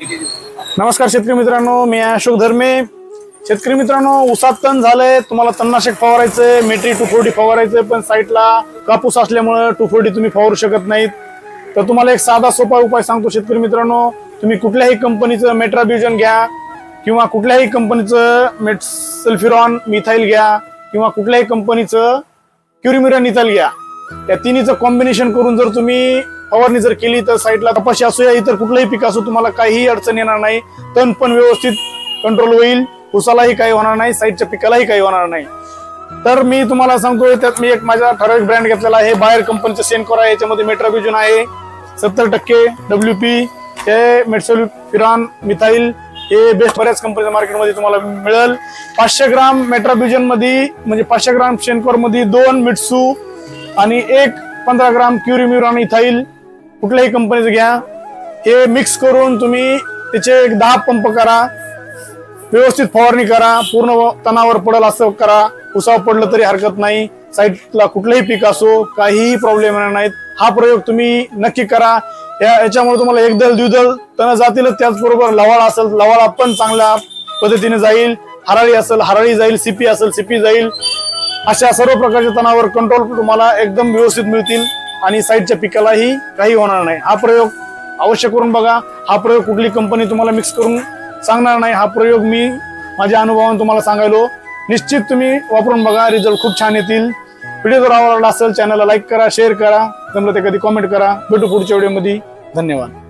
नमस्कार शेतकरी मित्रांनो मी अशोक धर्मे. शेतकरी मित्रांनो उसात तण झालंय तुम्हाला तणनाशक फवारायचंय मेट्री टू फोर्टी फवारायचंय पण साईटला कापूस असल्यामुळं टू फोर्टी तुम्ही फवारू शकत नाहीत. तर तुम्हाला एक साधा सोपा उपाय सांगतो शेतकरी मित्रांनो. तुम्ही कुठल्याही कंपनीचं मेट्राब्युजन घ्या किंवा कुठल्याही कंपनीचं मेट सल्फ्युरॉन मिथाईल घ्या किंवा कुठल्याही कंपनीचं क्युरिमिरा निथाईल घ्या. या तिन्हीचं कॉम्बिनेशन करून जर तुम्ही फवारणी जर केली तर साईडला कपाशी असूया इतर कुठलंही पीक असो तुम्हाला काहीही अडचण येणार नाही. तण पण व्यवस्थित कंट्रोल होईल. उसालाही काही होणार नाही साईडच्या पिकालाही काही होणार नाही. तर मी तुम्हाला सांगतोय त्यात मी एक माझा ठराविक ब्रँड घेतलेला आहे. बाहेर कंपनीचं सेनकोर आहे याच्यामध्ये मेट्राब्युजन आहे. सत्तर टक्के डब्ल्यू पी हे मेट्सोल फिरान मिथाईल हे बेस्ट बऱ्याच कंपनीच्या मार्केटमध्ये तुम्हाला मिळेल. पाचशे ग्राम मेट्राब्युजनमध्ये म्हणजे पाचशे ग्राम शेनकोरमध्ये दोन मिट्सू आणि एक पंधरा ग्राम क्युरिम्युरॉन इथाईल कुठल्याही कंपनीचं घ्या. हे मिक्स करून तुम्ही त्याचे एक दहा पंप करा. व्यवस्थित फवारणी करा. पूर्ण तणावर पडल असं करा. उसाव पडलं तरी हरकत नाही. साईडला कुठलंही पीक असो काहीही प्रॉब्लेम येणार नाहीत. हा प्रयोग तुम्ही नक्की करा. या याच्यामुळे तुम्हाला एकदल द्विदल तण जातीलच. त्याचबरोबर लवाळा असेल लवाळा पण चांगल्या पद्धतीने जाईल. हराळी असेल हराळी जाईल सीपी असेल सीपी जाईल. अशा सर्व प्रकारच्या तणावर कंट्रोल तुम्हाला एकदम व्यवस्थित मिळतील. आणि साईडच्या पिकालाही काही होणार नाही. हा प्रयोग अवश्य करून बघा. हा प्रयोग कुठली कंपनी तुम्हाला मिक्स करून सांगणार नाही. हा प्रयोग मी माझ्या अनुभवाने तुम्हाला सांगायलो. निश्चित तुम्ही वापरून बघा. रिझल्ट खूप छान येतील. व्हिडिओ जर आवडला असेल चॅनलला लाईक करा शेअर करा. जमलं ते कधी कॉमेंट करा. भेटू पुढच्या व्हिडिओमध्ये धन्यवाद.